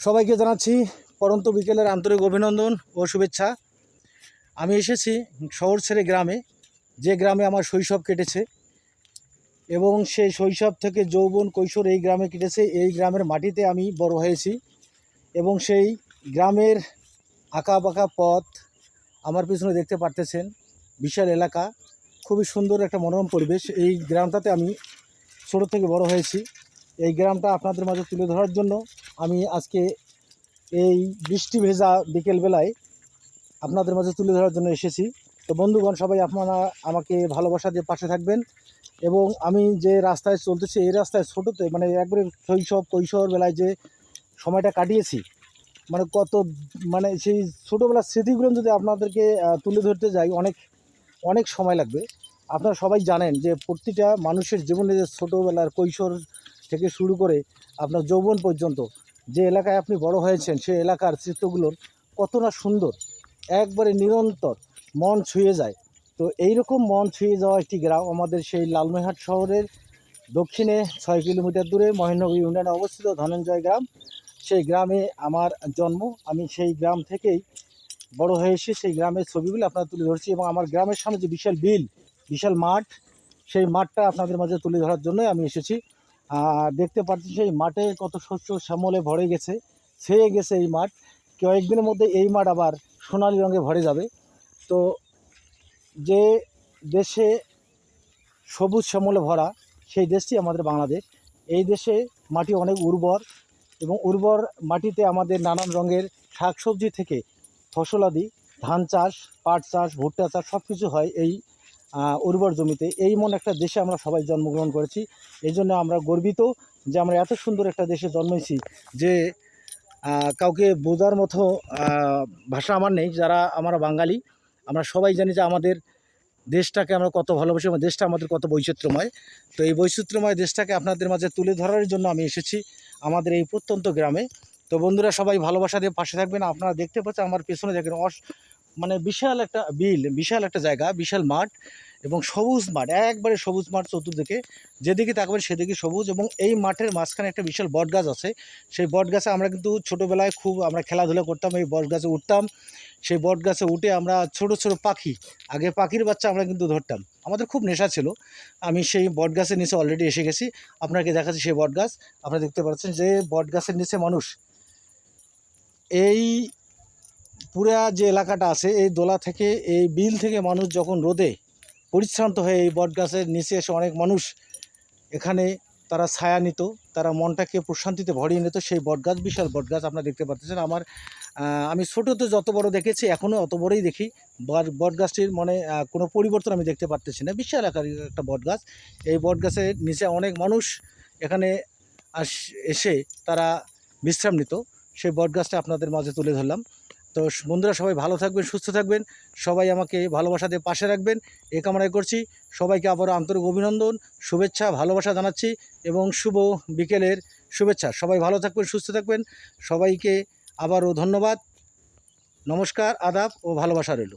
সবাইকে জানাচ্ছি পরন্ত বিকেলের আন্তরিক অভিনন্দন ও শুভেচ্ছা। আমি এসেছি শহর ছেড়ে গ্রামে, যে গ্রামে আমার শৈশব কেটেছে এবং সেই শৈশব থেকে যৌবন কৈশোর এই গ্রামে কেটেছে, এই গ্রামের মাটিতে আমি বড় হয়েছি এবং সেই গ্রামের আঁকা বাঁকা পথ আমার পিছনে দেখতে পারতেছেন, বিশাল এলাকা, খুবই সুন্দর একটা মনোরম পরিবেশ। এই গ্রামটাতে আমি ছোটো থেকে বড় হয়েছি। এই গ্রামটা আপনাদের মাঝে তুলে ধরার জন্য আমি আজকে এই বৃষ্টি ভেজা বিকেলবেলায় আপনাদের মাঝে তুলে ধরার জন্য এসেছি। তো বন্ধুগণ, সবাই আপনারা আমাকে ভালোবাসা দিয়ে পাশে থাকবেন এবং আমি যে রাস্তায় চলতেছি, এই রাস্তায় ছোটোতে মানে একবারে শৈশব, কৈশোর বেলায় যে সময়টা কাটিয়েছি মানে কত মানে সেই ছোটোবেলার স্মৃতিগুলো যদি আপনাদেরকে তুলে ধরতে যাই, অনেক অনেক সময় লাগবে। আপনারা সবাই জানেন যে প্রতিটা মানুষের জীবনে যে ছোটোবেলার কৈশোর থেকে শুরু করে আপনার যৌবন পর্যন্ত যে এলাকায় আপনি বড় হয়েছেন, সেই এলাকার চিত্রগুলোর কত না সুন্দর, একবারে নিরন্তর মন ছুঁয়ে যায়। তো এইরকম মন ছুঁয়ে যাওয়া একটি গ্রাম আমাদের সেই লালমনিরহাট শহরের দক্ষিণে ছয় কিলোমিটার দূরে মহেন্দ্রগড় ইউনিয়নে অবস্থিত ধনঞ্জয় গ্রাম। সেই গ্রামে আমার জন্ম। আমি সেই গ্রাম থেকেই বড় হয়ে এসে সেই গ্রামের ছবিগুলো আপনার তুলে ধরছি এবং আমার গ্রামের সামনে যে বিশাল বিল, বিশাল মাঠ, সেই মাঠটা আপনাদের মাঝে তুলে ধরার জন্যই আমি এসেছি। দেখতে পাচ্ছি সেই মাঠে কত শস্য শ্যামলে ভরে গেছে, ছেয়ে গেছে এই মাঠ। কয়েকদিনের মধ্যে এই মাঠ আবার সোনালি রঙে ভরে যাবে। তো যে দেশে সবুজ শ্যামলে ভরা, সেই দেশটি আমাদের বাংলাদেশ। এই দেশে মাটি অনেক উর্বর এবং উর্বর মাটিতে আমাদের নানান রঙের শাকসবজি থেকে ফসলাদি ধান চাষ, পাট চাষ, ভুট্টা চাষ সব কিছু হয় এই উর্বর জমিতে। এই মন একটা দেশে আমরা সবাই জন্মগ্রহণ করেছি। এই জন্য আমরা গর্বিত যে আমরা এত সুন্দর একটা দেশে জন্মেছি যে কাউকে বোঝার মতো ভাষা আমার নেই। যারা আমরা বাঙালি, আমরা সবাই জানি যে আমাদের দেশটাকে আমরা কত ভালোবাসি এবং দেশটা আমাদের কত বৈচিত্র্যময়। তো এই বৈচিত্র্যময় দেশটাকে আপনাদের মাঝে তুলে ধরার জন্য আমি এসেছি আমাদের এই প্রত্যন্ত গ্রামে। তো বন্ধুরা, সবাই ভালোবাসা দিয়ে পাশে থাকবেন। আপনারা দেখতে পাচ্ছেন আমার পেছনে দেখেন অস মানে বিশাল একটা বিল, বিশাল একটা জায়গা, বিশাল মাঠ এবং সবুজ মাঠ, একবারে সবুজ মাঠ চতুর্দিকে। যেদিকে তাকবেন সেদিকে সবুজ এবং এই মাঠের মাঝখানে একটা বিশাল বট গাছ আছে। সেই বট গাছে আমরা কিন্তু ছোটোবেলায় খুব আমরা খেলাধুলা করতাম, এই বট গাছে উঠতাম। সেই বট গাছে উঠে আমরা ছোট ছোট পাখি, আগে পাখির বাচ্চা আমরা কিন্তু ধরতাম। আমাদের খুব নেশা ছিল। আমি সেই বট গাছের নিচে অলরেডি এসে গেছি। আপনাকে দেখাচ্ছি সেই বট গাছ আপনারা দেখতে পাচ্ছেন যে বট গাছের নিচে মানুষ। এই পুরা যে এলাকাটা আছে, এই দোলা থেকে, এই বিল থেকে মানুষ যখন রোদে পরিশ্রান্ত হয়ে এই বট গাছের নিচে এসে অনেক মানুষ এখানে তারা ছায়া নিত, তারা মনটাকে প্রশান্তিতে ভরিয়ে নিত, সেই বটগাছ, বিশাল বটগাছ আপনারা দেখতে পাচ্ছেন। আমার আমি ছোটোতে যত বড় দেখেছি এখনও অত বড়ই দেখি। বট- বটগাছটির মানে কোনো পরিবর্তন আমি দেখতে পারতেছি না। বিশাল আকার একটা বটগাছ। এই বটগাছের নিচে অনেক মানুষ এখানে এসে তারা বিশ্রাম নিত। সেই বটগাছটা আপনাদের মাঝে তুলে ধরলাম। তো বন্ধুরা সবাই ভালো থাকবেন, সুস্থ থাকবেন। সবাই আমাকে ভালোবাসা দিয়ে পাশে রাখবেন। এ কামনায় করছি। সবাইকে আবারও আন্তরিক অভিনন্দন, শুভেচ্ছা, ভালোবাসা জানাচ্ছি এবং শুভ বিকেলের শুভেচ্ছা। সবাই ভালো থাকবেন, সুস্থ থাকবেন। সবাইকে আবারও ধন্যবাদ। নমস্কার, আদাব ও ভালোবাসা রইল।